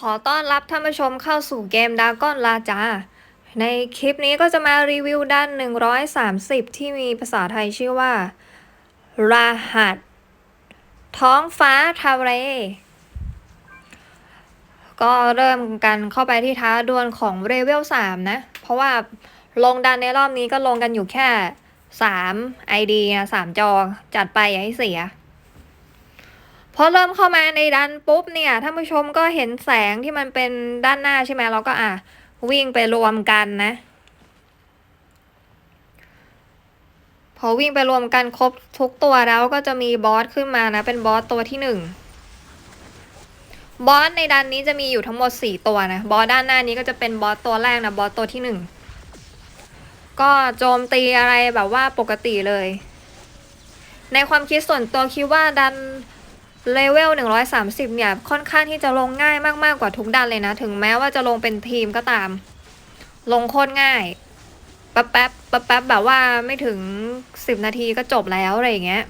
ขอต้อนรับท่านผู้ชมเข้าสู่เกมดากอนลาจา ในคลิปนี้ก็จะมารีวิวด้าน 130 ที่มีภาษาไทยชื่อว่า รหัส ท้องฟ้าทะเลก็เริ่มกันเข้าไปที่ท้าดวลของเรเวล 3 นะ เพราะว่าลงดันในรอบนี้ก็ลงกันอยู่แค่ 3 ID นะ3จอจัดไปอย่าให้เสีย พอเริ่มเข้ามาในดันปุ๊บเนี่ยท่านผู้ชมก็เห็นแสงที่มันเป็นด้านหน้าใช่ไหมเราก็อะวิ่งไปรวมกันนะ พอวิ่งไปรวมกันครบทุกตัวแล้วก็จะมีบอสขึ้นมานะ เป็นบอสตัวที่หนึ่งบอสในดันนี้จะมีอยู่ทั้งหมดสี่ตัวนะ บอสด้านหน้านี้ก็จะเป็นบอสตัวแรกนะ บอสตัวที่หนึ่งก็โจมตีอะไรแบบว่าปกติเลย ในความคิดส่วนตัวคิดว่าดัน เลเวล 130 เนี่ย ค่อนข้างที่จะลงง่ายมากๆกว่าทุกดันเลยนะ ถึงแม้ว่าจะลงเป็นทีมก็ตาม ลงโคตรง่ายแป๊บแป๊บแป๊บแป๊บแบบว่าไม่ถึง 10 นาทีก็จบแล้ว อะไรอย่างเงี้ย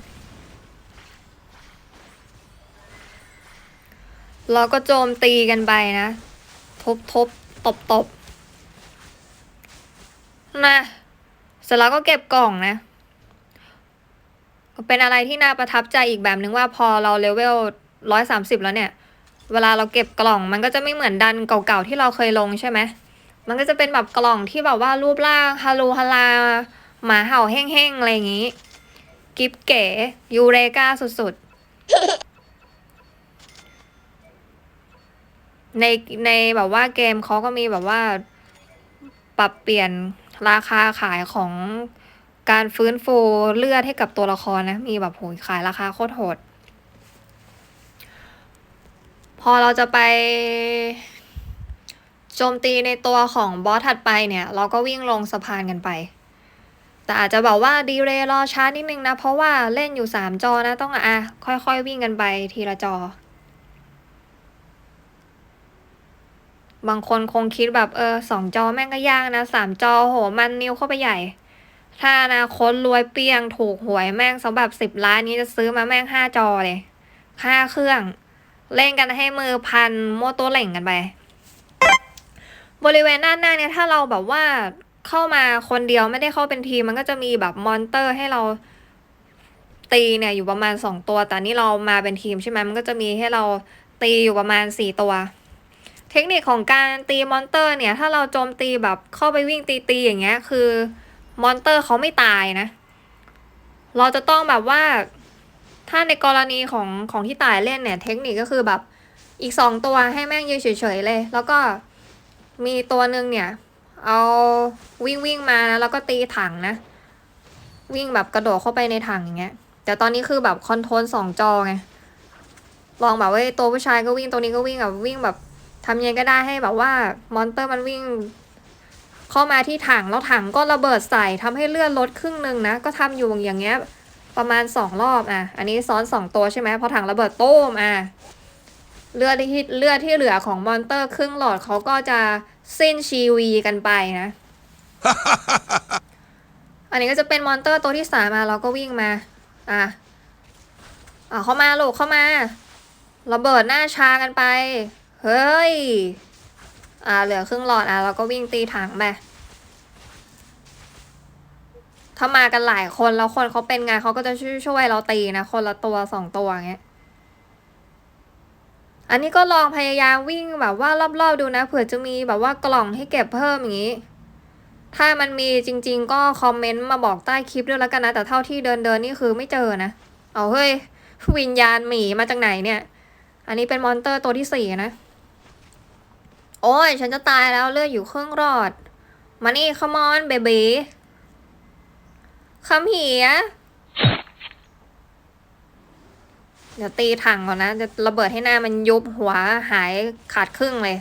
เราก็โจมตีกันไปนะ ทบทบตบตบนะเสร็จแล้วก็เก็บกล่องนะ เป็นอะไรที่น่าประทับใจอีกแบบนึงว่าพอเราเลเวลร้อยสามสิบแล้วเนี่ย เวลาเราเก็บกล่องมันก็จะไม่เหมือนดันเก่าๆที่เราเคยลงใช่ไหมมันก็จะเป็นแบบกล่องที่แบบว่ารูปร่างฮารูฮาลาหมาเห่าแห้งๆอะไรอย่างนี้ กิฟเก๋ยูเรกาสุดๆ ในในแบบว่าเกมเขาก็มีแบบว่า ปรับเปลี่ยนราคาขายของ การฟื้นฟูเลือดให้กับตัวละครนะ มีแบบโหยขายราคาโคตรโหด พอเราจะไปโจมตีในตัวของบอสถัดไปเนี่ย เราก็วิ่งลงสะพานกันไป แต่อาจจะบอกว่าดีเลย์รอช้านิดนึงนะ เพราะว่าเล่นอยู่สามจอนะ ต้องอะค่อยๆวิ่งกันไปทีละจอ บางคนคงคิดแบบเออสองจอแม่งก็ยากนะสามจอโหมันนิ้วเข้าไปใหญ่ ถ้าอนาคตรวยเปรียงถูกหวยแม่งสำหรับสิบล้านนี้จะซื้อมาแม่งห้าจอเลยห้าเครื่อง เล่นกันให้มือพันโมโตเหล่งกันไป บริเวณด้านหน้าเนี่ยถ้าเราแบบว่าเข้ามาคนเดียวไม่ได้เข้าเป็นทีมมันก็จะมีแบบมอนเตอร์ให้เราตีเนี่ยอยู่ประมาณสองตัว แต่นี่เรามาเป็นทีมใช่ไหมมันก็จะมีให้เราตีอยู่ประมาณสี่ตัว เทคนิคของการตีมอนเตอร์เนี่ย ถ้าเราโจมตีแบบเข้าไปวิ่งตีตีอย่างเงี้ยคือ มอนเตอร์เขาไม่ตายนะ เราจะต้องแบบว่า ถ้าในกรณีของของที่ตายเล่นเนี่ย เทคนิคก็คือแบบอีกสองตัวให้แม่งยืนเฉยๆเลย แล้วก็มีตัวหนึ่งเนี่ย เอาวิ่งวิ่งมานะแล้วก็ตีถังนะ วิ่งแบบกระโดดเข้าไปในถังอย่างเงี้ย แต่ตอนนี้คือแบบคอนโทรลสองจอไงลองแบบว่าตัวผู้ชายก็วิ่งตัวนี้ก็วิ่งแบบวิ่งแบบทำยังไงก็ได้ให้แบบว่ามอนเตอร์มันวิ่ง เข้ามาที่ถังแล้วถังก็ระเบิดใส่ทำให้เลือดลดครึ่งหนึ่งนะ ก็ทำอยู่อย่างเงี้ยประมาณสองรอบอะ อันนี้ซ้อนสองตัวใช่ไหมพอถังระเบิดโต้มอะเลือดที่เลือดที่เหลือของมอนเตอร์ครึ่งหลอดเขาก็จะสิ้นชีวีกันไปนะ อันนี้ก็จะเป็นมอนเตอร์ตัวที่สามมาเราก็วิ่งมา อะอะเข้ามาลูกเข้ามา ระเบิดหน้าชากันไป เฮ้ย อ่าเหลือครึ่งหลอดอะเราก็วิ่งตีถังไปถ้ามากันหลายคนแล้วคนเขาเป็นไงเขาก็จะช่วยช่วยเราตีนะคนละตัวสองตัวเงี้ย อันนี้ก็ลองพยายามวิ่งแบบว่ารอบๆดูนะเผื่อจะมีแบบว่ากล่องให้เก็บเพิ่มอย่างนี้ ถ้ามันมีจริง ๆ ก็คอมเมนต์มาบอกใต้คลิปด้วยแล้วกันนะ แต่เท่าที่เดินเดินนี่คือไม่เจอนะ เอาเฮ้ย วิญญาณหมีมาจากไหนเนี่ย อันนี้เป็นมอนเตอร์ตัวที่สี่นะ โอ้ย ฉันจะตายแล้วเลือดอยู่เครึ่องรอด มานี่ขมอนเบบีคำเหียเดี๋ยวตีถังก่อนนะ จะระเบิดให้หน้ามันยุบหัวหายขาดครึ่งเลย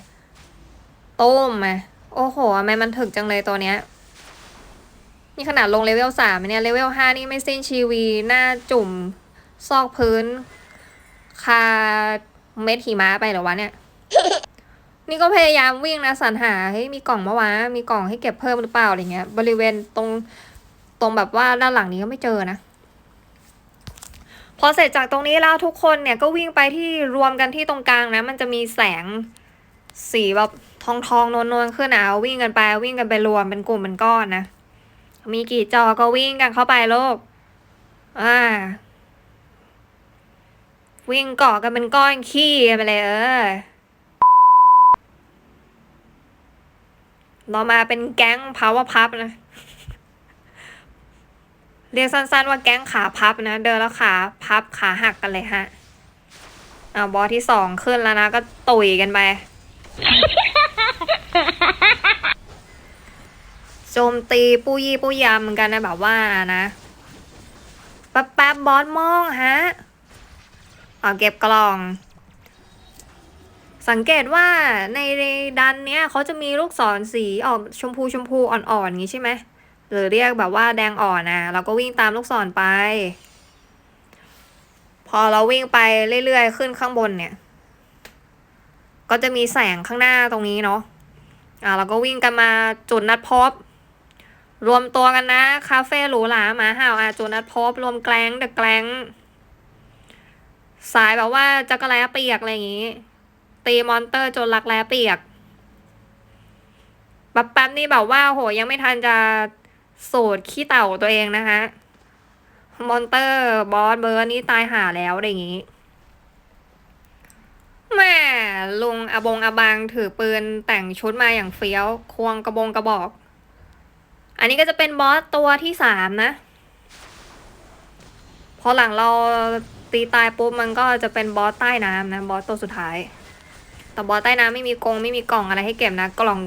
ต้มมาโอ้โหทำไมมันถึกจังเลยตัวเนี้ย นี่ขนาดลงเลเวลสามเนี่ย เลเวลห้านี่ไม่สิ้นชีวี หน้าจุ่ม ซอกพื้น คาเม็ดหิมะไปหรอวะเนี่ย นี่ก็พยายามวิ่งนะสรรหาเฮ้ยมีกล่องมาวะมีกล่องให้เก็บเพิ่มหรือเปล่าอะไรเงี้ย บริเวณตรงตรงแบบว่าด้านหลังนี้ก็ไม่เจอนะ พอเสร็จจากตรงนี้แล้วทุกคนเนี่ยก็วิ่งไปที่รวมกันที่ตรงกลางนะ มันจะมีแสงสีแบบทองทองๆนวลๆขึ้นอะเอาวิ่งกันไปวิ่งกันไปรวมเป็นกลุ่มเป็นก้อนนะ มีกี่จอก็วิ่งกันเข้าไปโลกอ่าวิ่งเกาะกันเป็นก้อนขี้กันไปเลยเออ เรามาเป็นแก๊ง power pup นะ เรียกสั้นๆว่าแก๊งขาพับนะ เดินแล้วขาพับขาหักกันเลยฮะอ่าบอสที่สองขึ้นแล้วนะ ก็ตุยกันไปโจมตีปูยี่ปูยำกันนะแบบว่านะแป๊บแป๊บบอสมองฮะ เอาเก็บกล่อง สังเกตว่าในดันเนี้ยเขาจะมีลูกศรสีออกชมพูชมพูอ่อนๆอย่างงี้ใช่ไหมหรือเรียกแบบว่าแดงอ่อนนะเราก็วิ่งตามลูกศรไป พอเราวิ่งไปเรื่อยๆ ขึ้นข้างบนเนี่ย ก็จะมีแสงข้างหน้าตรงนี้เนาะอ่าเราก็วิ่งกันมาจุดนัดพบ รวมตัวกันนะ คาเฟ่หรูหราหมาห่าอาจุดนัดพบ รวมแกล้งเดอะแกล้งสายแบบว่าจักรแล้เปียกอะไรอย่างงี้ ตีมอนเตอร์จนรักแร้เปียกแป๊บแป๊บนี่แบบว่าโหยังไม่ทันจะสูดขี้เต่าตัวเองนะคะมอนเตอร์บอสเบอร์นี่ตายหาแล้วอะไรอย่างงี้แม่ลุงอบงอบังถือปืนแต่งชุดมาอย่างเฟี้ยว ควงกระบงกระบอก อันนี้ก็จะเป็นบอสตัวที่สามนะ พอหลังเราตีตายปุ๊บมันก็จะเป็นบอสใต้น้ำนะ บอสตัวสุดท้าย แต่บอใต้น้ำไม่มีกรงไม่มีกล่องอะไรให้เก็บนะ กล่อง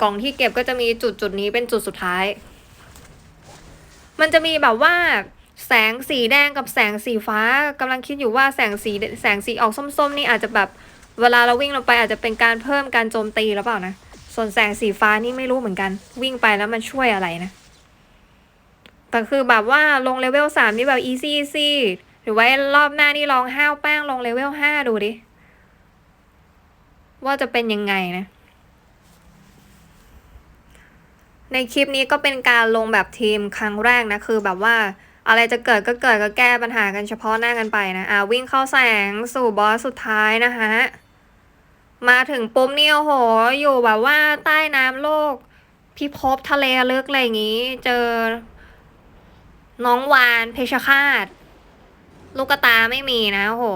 กล่องที่เก็บก็จะมีจุดจุดนี้เป็นจุดสุดท้าย มันจะมีแบบว่าแสงสีแดงกับแสงสีฟ้ากำลังคิดอยู่ว่าแสงสีแสงสีออกส้มๆ นี่อาจจะแบบเวลาเราวิ่งลงไปอาจจะเป็นการเพิ่มการโจมตีหรือเปล่านะ ส่วนแสงสีฟ้านี่ไม่รู้เหมือนกัน วิ่งไปแล้วมันช่วยอะไรนะ แต่คือแบบว่าลงเลเวลสามนี่แบบ easy easy หรือว่ารอบหน้านี่ลองห้าวแป้งลงเลเวลห้าดูดิ ว่าจะเป็นยังไงนะ ในคลิปนี้ก็เป็นการลงแบบทีมครั้งแรกนะ คือแบบว่าอะไรจะเกิดก็เกิดก็แก้ปัญหากันเฉพาะหน้ากันไปนะอ่าวิ่งเข้าแสงสู่บอสสุดท้ายนะคะมาถึงปุ๊บนี่โอ้โห อยู่แบบว่าใต้น้ำโลก พิภพทะเลลึกอะไรอย่างงี้ เจอ น้องวานเพชรฆาต ลูกตาไม่มีนะโอ้โห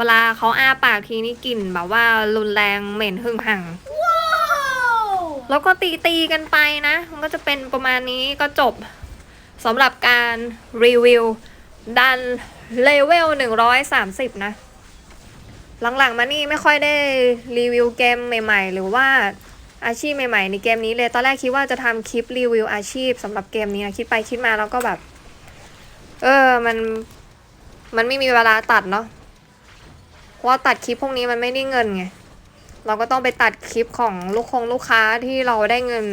เวลาเขาอ้าปากทีนี่กลิ่นแบบว่ารุนแรงเหม็นหึ่งหังแล้วก็ตีตีๆกันไปนะ มันก็จะเป็นประมาณนี้ก็จบสำหรับการรีวิวดันเลเวล 130 นะ หลังๆมานี่ไม่ค่อยได้รีวิวเกมใหม่ ๆ หรือว่าอาชีพใหม่ๆในเกมนี้เลย ตอนแรกคิดว่าจะทำคลิปรีวิวอาชีพสำหรับเกมนี้นะ คิดไปคิดมาแล้วก็แบบ เออ มัน มันไม่มีเวลาตัดเนาะ เพราะว่าตัดคลิปพวกนี้มันไม่ได้เงินไง เราก็ต้องไปตัดคลิปของลูกคงลูกค้าที่เราได้เงิน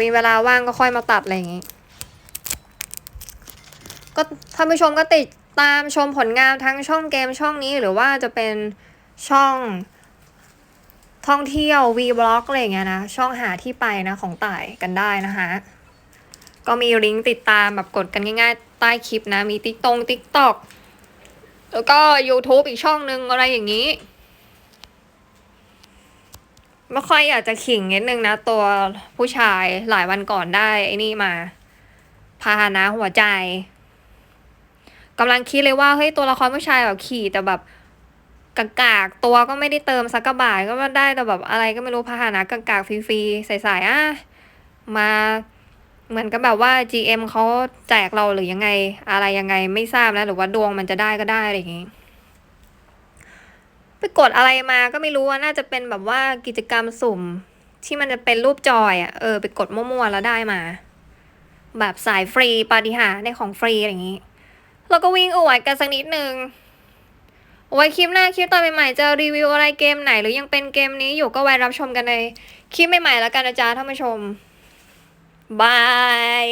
มีเวลาว่างก็ค่อยมาตัดอะไรอย่างงี้ ก็ท่านผู้ชมก็ติดตามชมผลงานทั้งช่องเกมช่องนี้หรือว่าจะเป็นช่องท่องเที่ยว V Blog อะไรอย่างเงี้ยนะ ช่องหาที่ไปนะของต่ายกันได้นะคะก็มีลิงก์ติดตามแบบกดกันง่ายๆ ใต้คลิปนะ มีติ๊กตงติ๊กตอก แล้วก็ YouTube อีกช่องนึงอะไรอย่างนี้ ไม่ค่อยอยากจะขิงนิดนึงนะ ตัวผู้ชายหลายวันก่อนได้ไอ้นี่มา พาหนะหัวใจกำลังคิดเลยว่าเฮ้ยตัวละครผู้ชายแบบขี่แต่แบบกากากๆตัวก็ไม่ได้เติมสักกระบาทก็ได้แต่แบบอะไรก็ไม่รู้พาหนะกากากๆฟรีๆใส่ๆอะมา เหมือนกับแบบว่า GM เขาแจกเราหรือยังไง อะไรยังไงไม่ทราบนะหรือว่าดวงมันจะได้ก็ได้อะไรอย่างงี้ไปกดอะไรมาก็ไม่รู้ว่าน่าจะเป็นแบบว่ากิจกรรมสุ่ม ที่มันจะเป็นรูปจอยอะเออไปกดมั่วๆแล้วได้มา แบบสายฟรีปาฏิหาริย์ได้ของฟรีอะไรอย่างงี้แล้วก็วิ่งอวดกันสักนิดนึงไว้คลิปหน้าคลิปตอนใหม่ๆจะรีวิวอะไรเกมไหน หรือยังเป็นเกมนี้อยู่ก็ไว้รับชมกันในคลิปใหม่ๆแล้วกันนะจ๊ะท่านผู้ชม บาย